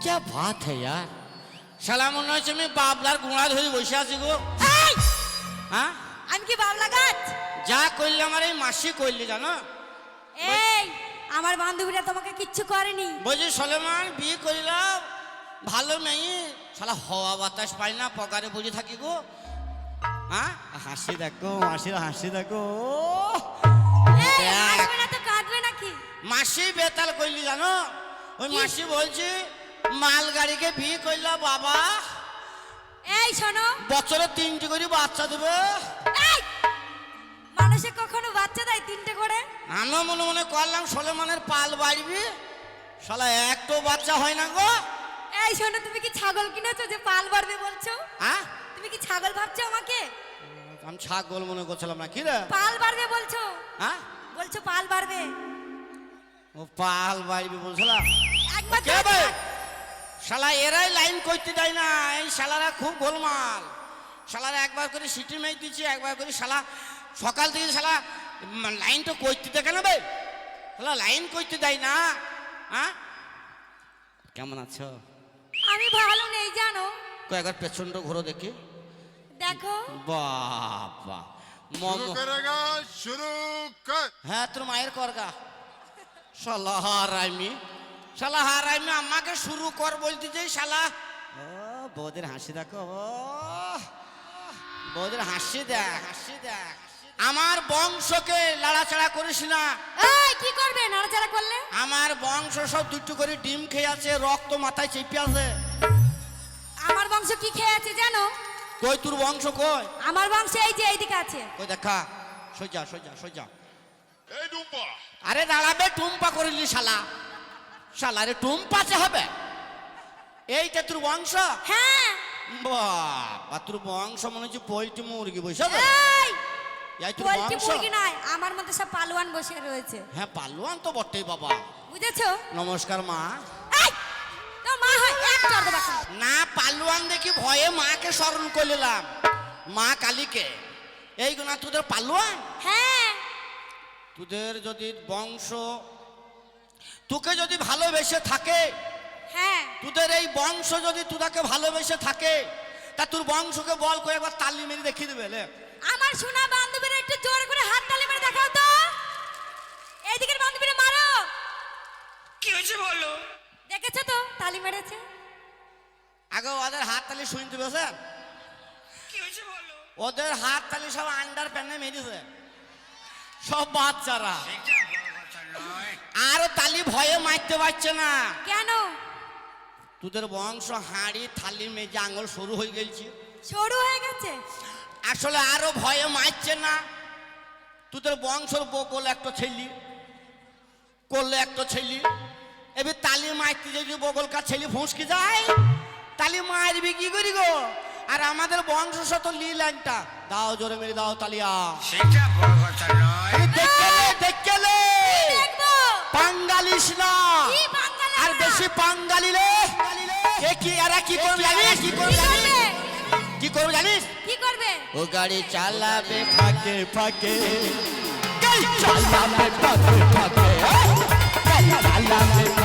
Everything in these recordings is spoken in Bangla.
क्या बात है यार শালা মনে হচ্ছে আমি বাবলার গোড়া ধরে বসে আছি গো এই হ্যাঁ আমি কি বাবলা গাছ যা করলি আমার এই মাসি করলি জানো এই আমার বান্ধবীরা তোমাকে কিচ্ছু করেনি বলছি সলেমান বিয়ে করিলাম ভালো মেয়ে শালা হওয়া বাতাস পাই না পকারে বুঝে থাকি গো হ্যাঁ হাসি দেখো মাসির হাসি দেখো এই, দেখ। হাসবে না তো কাঁদবে নাকি মাসি বেতাল করলি জানো ওই কি? মাসি বলছি মাল গাড়িকে বিয়ে করলা বাবা। এই শোনো। বছরে তিনটি করে বাচ্চা দেবে। মানুষে কখনো বাচ্চা দেয় তিনটে করে? আমিও মনে মনে করলাম সলেমানের পাল বাড়বি। শালা একটো বাচ্চা হয় না গো। এই শোনো তুমি কি ছাগল কিনেছো যে পাল বাড়বে বলছো? হ্যাঁ তুমি কি ছাগল ভাবছ আমাকে? আমি ছাগল মনে করছিলাম না কি রে? পাল বাড়বে বলছো? হ্যাঁ বলছো পাল বাড়বে। ও পাল বাড়বি বলছিলাম। একবার কে বে? শালা এরাই লাইন করতে দেয় না। এই শালারা খুব গোলমাল। শালারা একবার করে সিটি মেয়ে দিচ্ছে একবার করে শালা সকাল থেকে শালা লাইন তো করতে দেখে না বে? শালা লাইন করতে দেয় না হ্যাঁ কেমন আছো? আমি ভালো নেই জানো? কয়েকবার পেছনটা ঘোরো দেখি। দেখো। বাবা মম শুরু কর হ্যাঁ তোর মায়ের করগা। শালা আর আমি শালা হার আমি আমাকে শুরু কর বলতে চাই শালা। ও বৌদের হাসি দেখো বৌদের হাসি দেখ হাসি দেখ আমার বংশকে লাড়াচাড়া করিস না। কি করবে? নাড়াচাড়া করলে? আমার বংশ সব দুটু করে ডিম খেয়ে আছে রক্ত মাথায় চেপে আছে। আমার বংশ কি খেয়ে আছে জানো? কই তোর বংশ কই? আমার বংশ এই যে এইদিকে আছে। কই দেখা সোজা সোজা সোজা। এই টুম্পা। আরে দাঁড়াবে টুম্পা করিলি শালা। শালা টুম টুম্পাতে হবে। এইটা তোর বংশ? হ্যাঁ। বাবা তোর বংশ মনে হচ্ছে পোল্ট্রি মুরগি বসে এই তোর পোল্ট্রি বংশ? মুরগি নয় আমার মধ্যে সব পালোয়ান বসে রয়েছে। হ্যাঁ পালোয়ান তো বটেই বাবা। বুঝেছ? নমস্কার মা। এই তোর মা হয় এক চর দেবা না পালোয়ান দেখি ভয়ে মাকে স্মরণ করলাম। মা কালীকে। এই গুণা তোদের পালোয়ান? হ্যাঁ। তোদের যদি বংশ তোকে যদি ভালোবেসে থাকে হ্যাঁ। তোদের এই বংশ যদি তোদাকে ভালোবেসে থাকে তা তোর বংশকে বল করে একবার তালি মেরে দেখিয়ে দেবে লে। আমার সোনা বান্ধবীরা একটু জোর করে হাত তালি মেরে দেখাও তো। এইদিকের বান্ধবীরা মারো। কি হয়েছে বলো? দেখেছ তো তালি মেরেছে। আগে ওদের হাত তালি শুনতে পেয়েছেন কি হয়েছে বলো? ওদের হাত তালি সব আন্ডার প্যানে মেরেছে। সব বাচ্চারা। আর তালি ভয়ে মারতে পারছে না। কেন? তোদের বংশ হাঁড়ি থালি মেজে আঙুল শুরু হয়ে গেছে। সরু হয়ে গেছে? আসলে আরও ভয়ে মারছে না। তোদের বংশর বকল একটা ছেলি করলে একটা ছেলি। এবার তালি মারতে যদি বগলকার ছেলি ফুঁসকে যায়? তালি মারবি কি করি গো? আর আমাদের বংশ শত লি লাইনটা দাও জোরে মেরে দাও তালিয়া সেটা বড় কথা নয় আরে দেখলে দেখলে দেখব পাঙ্গালিস না। আর বেশি পাঙ্গালিলে কে কি এরা কি করবে জানিস? কি করবে জানিস? কি করবে জানিস? কি করবে? ও গাড়ি চালাবে ফাঁকে ফাঁকে। চালাবে ফাঁকে ফাঁকে। চালাবে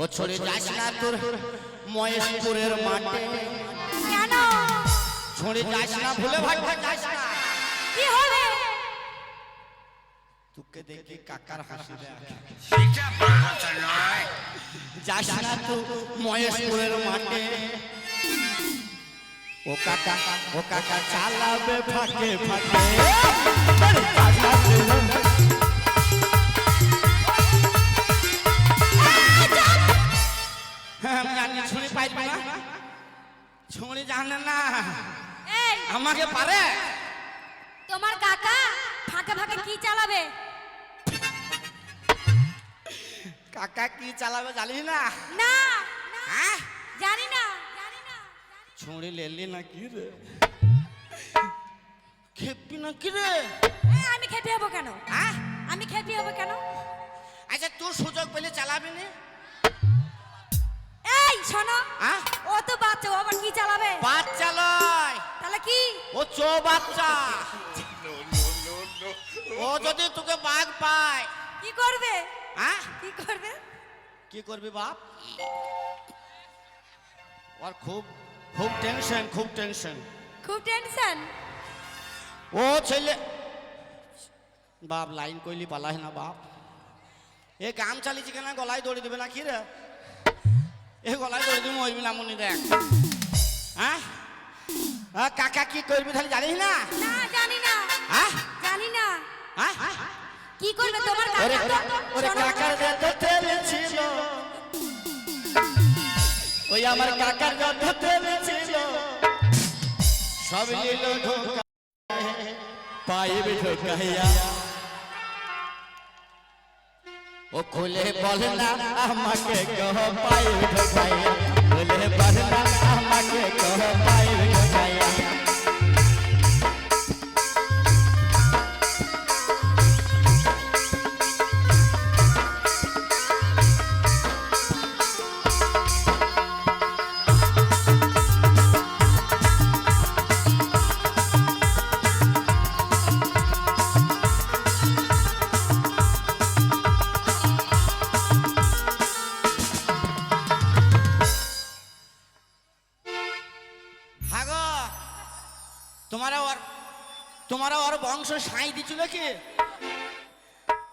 ও ছড়ে যাস না তোর মহেশপুরের মাঠে। কেন? ছড়ে যাস না ভুলে ভাগ ভাগ যাস না। কি হবে? তোকে দেখি কাকার হাসি দেয়। সেটা নয়। যাস না তো মহেশপুরের মাঠে। ও কাকা ও কাকা চালাবে ফাঁকে ফাঁকে। জানি ছুরি পাইবে না ছুরি জানে না। আমাকে পারে? তোমার কাকা ফাঁকে ফাঁকে কি চালাবে? কাকা কি চালাবে জানিস না। না হ্যাঁ? জানি না জানি না ছুঁড়ি লেলি না কি রে? খেপি না কি রে আমি খেপি হব কেন? হ্যাঁ? আমি খেপি হব কেন? আচ্ছা তোর সুযোগ পেলে চালাবি না? এই শোনো। ও তো বাচ্চা ও আবার কি চালাবে? বাচ্চা লয়। তাহলে কি? ও চো বাচ্চা। ও যদি তোকে বাঘ পায়। কি করবে? হ্যাঁ কি করবে? কি করবি বাপ? ওর খুব খুব টেনশন খুব টেনশন খুব টেনশন ও ছেলে। বাপ লাইন কইলি পালাহ না বাপ। এ কাম চালিয়েছি কেনা গলায় দৌড়ে দেবে না কি রে? এ গলায় দৌড়ে দিবি মরবি না মনি দেখ। হ্যাঁ, কাকা কি করবি তাহলে জানিস না? না জানি না। হ্যাঁ? জানি না। হ্যাঁ? কি করবে তোমার কাকা? ওরে কাকার যত তেল ছিল। ওই আমার কাকার যত তেল ছিল। সব নিল ঢোকা পাইবে ঢোকাইয়া। ও খুলে বল না আমাকে কহ পাইবে ঢোকাইয়া খুলে বল না আমাকে কহ পাইবে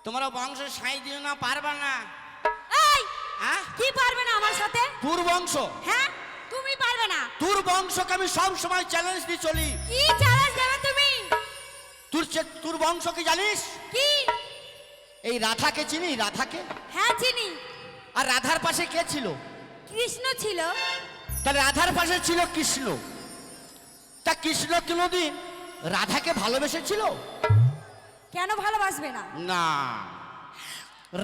তোমরা বংশ সাঁই দিও না পারবা না। এই হ্যাঁ? কি পারবে না আমার সাথে? তোর বংশ হ্যাঁ? তুমি পারবে না। তোর বংশকে আমি সব সময় চ্যালেঞ্জ দিয়ে চলি। কি চ্যালেঞ্জ দেবে তুমি? তোর তোর বংশ কি জানিস? কি? এই রাধাকে চিনি? রাধাকে? হ্যাঁ চিনি। আর রাধার পাশে কে ছিল? কৃষ্ণ ছিল। তাহলে রাধার পাশে ছিল কৃষ্ণ। তা কৃষ্ণ কোনোদিন রাধাকে ভালোবেসেছিল? কেন ভালোবাসবে না? না।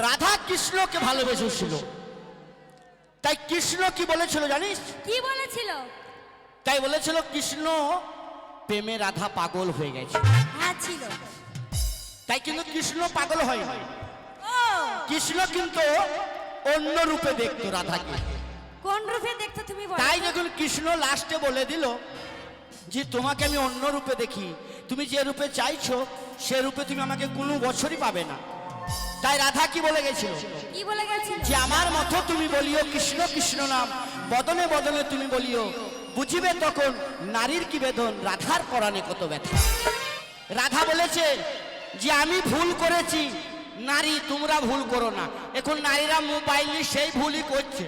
রাধা কৃষ্ণকে ভালোবেসেছিল। তাই কৃষ্ণ কি বলেছিল জানিস? কি বলেছিল? তাই বলেছিল কৃষ্ণ প্রেমে রাধা পাগল হয়ে গেছে। হ্যাঁ ছিল। তাই কিন্তু কৃষ্ণ পাগল হয় ও। কৃষ্ণ কিন্তু অন্য রূপে দেখতো রাধাকে। কোন রূপে দেখতো তুমি বলো? তাই যখন কৃষ্ণ লাস্টে বলে দিল যে তোমাকে আমি অন্য রূপে দেখি। তুমি যে রূপে চাইছো সে রূপে তুমি আমাকে কোনো বছরই পাবে না। তাই রাধা কি বলে গেছিল? কি বলে গেছিল? যে আমার মতো তুমি বলিও কৃষ্ণ কৃষ্ণ নাম বদনে বদনে তুমি বলিও বুঝিবে তখন নারীর কি বেদন রাধার পরাণে কত ব্যথা। রাধা বলেছে যে আমি ভুল করেছি নারী তোমরা ভুল করো না। এখন নারীরা মোবাইল সেই ভুলই করছে।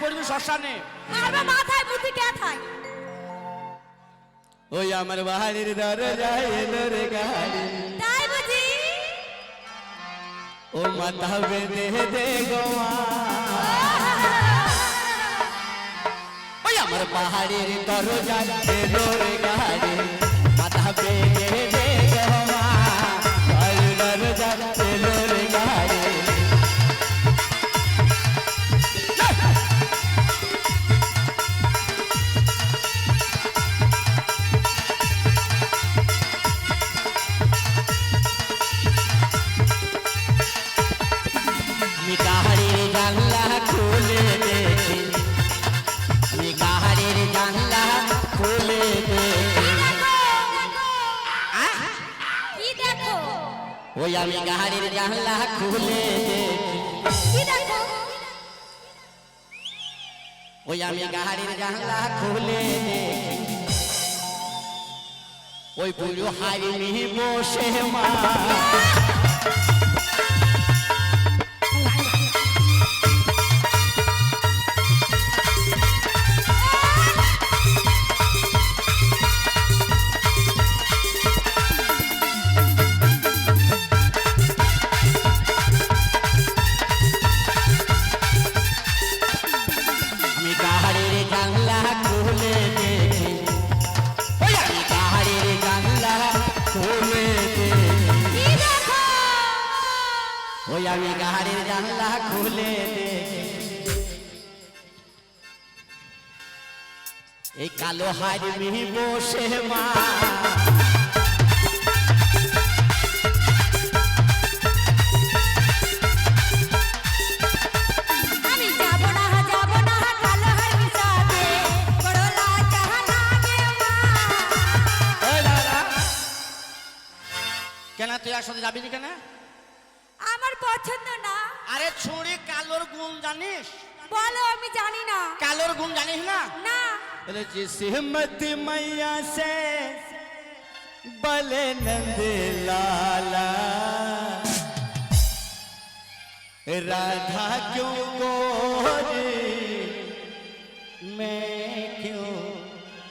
লাশ শ্মশানে? মারবে মাথায় বুদ্ধি কে থাই ওই আমার বাড়ির দরজায় এলো রে গাড়ি। তাই বুঝি? ও মাথা বেঁধে দে গোয়া ওই আমার পাহাড়ের দরজায় এলো রে গাড়ি। মাথা বেঁধে ওই আমি গাড়ির জানলা খুলে। ওই আমি গাড়ির জানলা খুলে। ওই বুড়ো হারিনি বসে মা। লাগে মা। এই দাঁড়া। কেন তুই একসাথে যাবি না কেন? আমার পছন্দ না। আরে ছুরি কালোর গুণ জানিস? বলো আমি জানি না। কালোর গুণ জানিস না? না। जिस हिम्मत मैया से बले नंद लाला। राधा क्यों गोरी मैं क्यों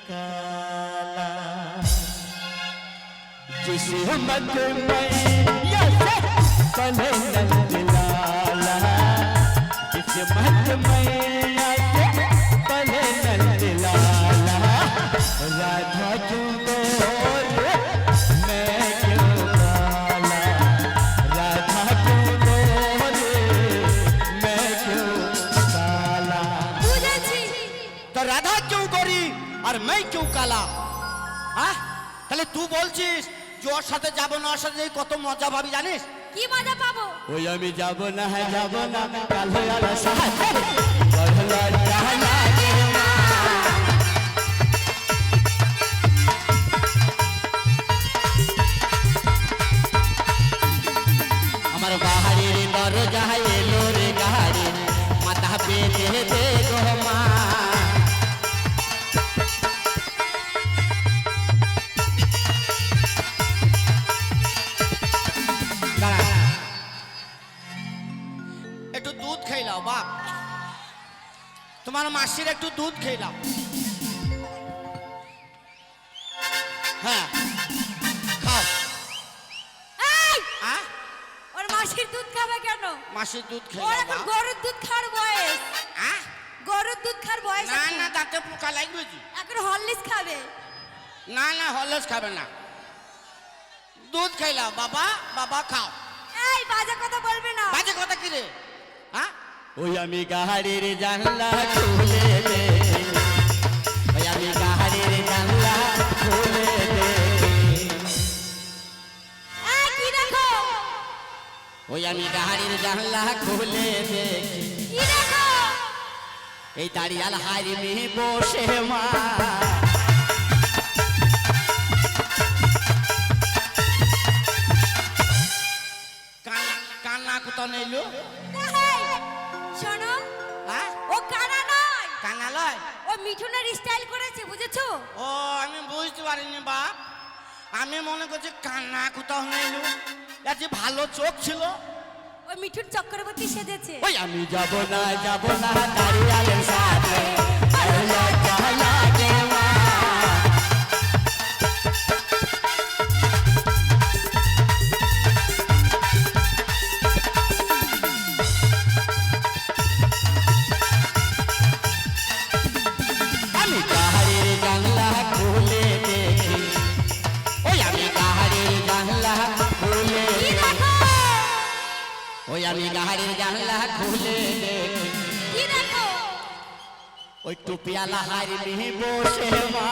काला? जिस हिम्मत मैया से बले नंद लाला। जिस हिम्मत मैया राधा क्यों गोरे मैं क्यों काला राधा क्यों गोरे मैं क्यों काला বুঝেছি তো রাধা কেউ করি আর मैं क्यों কালা হ্যাঁ তাহলে তুই বলছিস যে ওর সাথে যাবো না ওর সাথে যাই কত মজা পাবি জানিস কি মজা পাবো ওই আমি যাব না হ্যাঁ যাব না কালো আলা সাহায্য মাসির একটু দুধ নাও। হ্যাঁ। খাও। ওর মাসির দুধ খাবে কেন? মাসির দুধ খেয়ে ওর এখন গরুর দুধ খাওয়ার বয়স? গরুর দুধ খাওয়ার বয়স না না তাতে পোকা লাগবে? এখন হরলিক্স খাবে। না না খাবে না। দুধ বাবা বাবা খাও। এই বাজে কথা বলবে না। বাজে কথা কি রে? হ্যাঁ ওই আমি গাহারির জানলা খুলে দে। ওই আমি গাহারির জানলা খুলে দে। এই কি দেখো? ওই আমি গাহারির জানলা খুলে দে। কি দেখো? এই দাঁড়িয়াল হারি মিহি বসে মা। বুঝেছ ও আমি বুঝতে পারিনি বাপ। আমি মনে করছি কান্না কোথাও নেই যে ভালো চোখ ছিল। ওই মিঠুন চক্রবর্তী সেজেছে। ওই আমি যাব না যাব না দাঁড়িয়ে সাথে। খুলে দেখো? ওই টুপিয়ালা হারি বসে মা।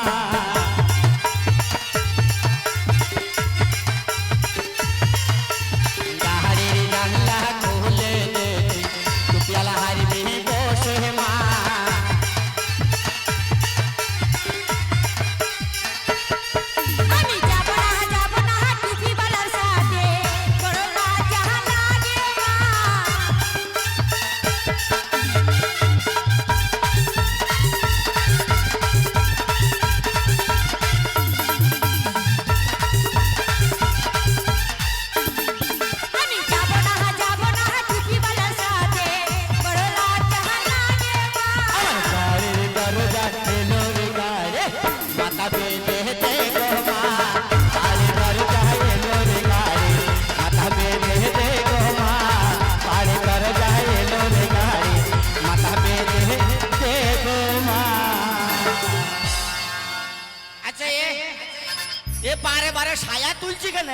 বারে সায়া তুলছি কেন?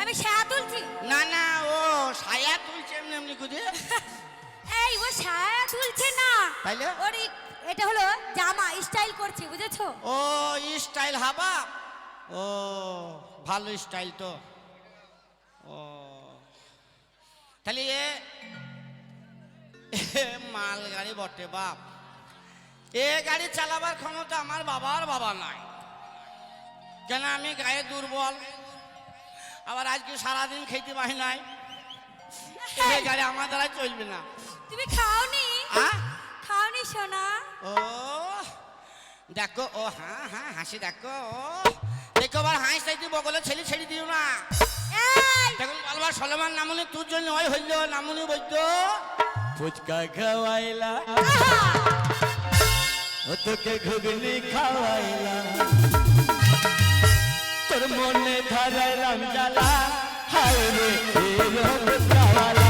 আমি সায়া তুলছি। না না ও রে এই ও ছায়া তুলছে না। তাইলে? ওর এটা হলো জামা স্টাইল করছে বুঝেছ? ও স্টাইল হাবা? ও ভালো স্টাইল তো। ও তাহলে এ এ মাল গাড়ি বটে বাপ। এ গাড়ি চালাবার ক্ষমতা আমার বাবার বাবা নাই। কেন আমি গায়ে দুর্বল। আবার আজকে সারাদিন খেতে পাই নাই। এই গাড়ি আমার দ্বারা চলবে না। তুমি খাওনি? আ? খাওনি সোনা? ও দেখো ও হ্যাঁ হ্যাঁ হাসি দেখো ও। দেখো আবার হাঁস তুই বগলে ছেলে ছেড়ে দিও না। দেখুন বলবার সলমান নামুনি তোর জন্য ওই হইল নামুনি বৈদ্য। ফুচকা খাওয়াইলা। তোকে ঘুগনি খাওয়াইলা। তোর মনে ধরাইলাম জ্বালা। হায় রে